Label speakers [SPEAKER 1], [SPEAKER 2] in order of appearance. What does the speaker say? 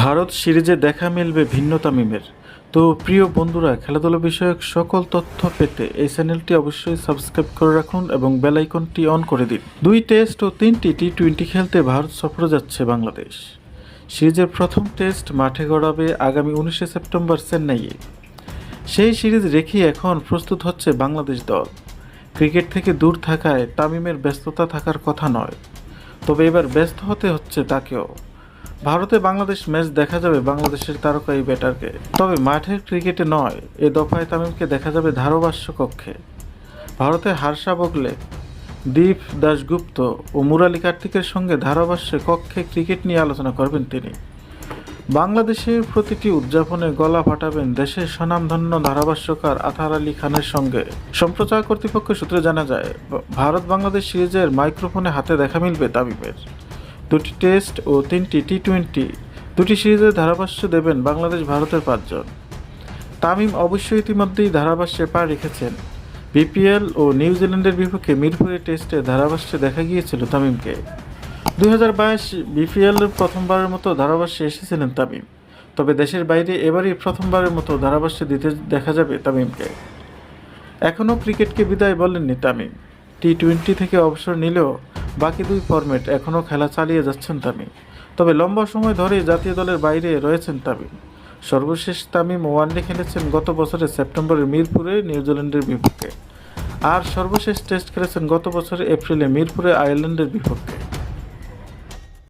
[SPEAKER 1] ভারত সিরিজে দেখা মিলবে ভিন্ন তামিমের তো প্রিয় বন্ধুরা, খেলাধুলা বিষয়ক সকল তথ্য পেতে এই চ্যানেলটি অবশ্যই সাবস্ক্রাইব করে রাখুন এবং বেল আইকনটি অন করে দিন। দুই টেস্ট ও তিনটি টি টোয়েন্টি খেলতে ভারত সফরে যাচ্ছে বাংলাদেশ। সিরিজের প্রথম টেস্ট মাঠে গড়াবে আগামী উনিশে সেপ্টেম্বর চেন্নাইয়ে। সেই সিরিজ রেখে এখন প্রস্তুত হচ্ছে বাংলাদেশ দল। ক্রিকেট থেকে দূর থাকায় তামিমের ব্যস্ততা থাকার কথা নয়। তবে এবার ব্যস্ত হতে হচ্ছে তাকেও। ভারতে বাংলাদেশ ম্যাচ দেখা যাবে বাংলাদেশের তারকা এই ব্যাটারকে। তবে মাঠের ক্রিকেটে নয়, এ দফায় তামিমকে দেখা যাবে ধারাভাষ্য কক্ষে। ভারতে হারসা বগলে দীপ দাশগুপ্ত ও মুরালি কার্তিকের সঙ্গে ধারাভাষ্যে কক্ষে ক্রিকেট নিয়ে আলোচনা করবেন তিনি। বাংলাদেশের প্রতিটি উদযাপনে গলা ফাটাবেন দেশের স্বনামধন্য ধারাভাষ্যকার আথার আলী খানের সঙ্গে। সম্প্রচার কর্তৃপক্ষ সূত্রে জানা যায় ভারত বাংলাদেশ সিরিজের মাইক্রোফোনে হাতে দেখা মিলবে তামিমের। দুটি টেস্ট ও তিনটি টি টোয়েন্টি দুটি সিরিজের ধারাভাষ্য দেবেন বাংলাদেশ ভারতের পাঁচজন। তামিম অবশ্যই ইতিমধ্যেই ধারাভাষ্যে পা রেখেছেন। বিপিএল ও নিউজিল্যান্ডের বিপক্ষে মিরপুরে টেস্টে ধারাভাষ্যে দেখা গিয়েছিল তামিমকে। দুই হাজার বাইশ বিপিএলের প্রথমবারের মতো ধারাভাষ্যে এসেছিলেন তামিম। তবে দেশের বাইরে এবারই প্রথমবারের মতো ধারাভাষ্যে দিতে দেখা যাবে তামিমকে। এখনও ক্রিকেটকে বিদায় বলেননি তামিম। টি টোয়েন্টি থেকে অবসর নিলেও বাকি দুই ফরম্যাট এখনও খেলা চালিয়ে যাচ্ছেন তামিম। তবে লম্বা সময় ধরে জাতীয় দলের বাইরে রয়েছেন তামিম। সর্বশেষ তামিম ওয়ানডে খেলেছেন গত বছরের সেপ্টেম্বরের মিরপুরে নিউজিল্যান্ডের বিপক্ষে। আর সর্বশেষ টেস্ট খেলেছেন গত বছরের এপ্রিলে মিরপুরে, আয়ারল্যান্ডের বিপক্ষে।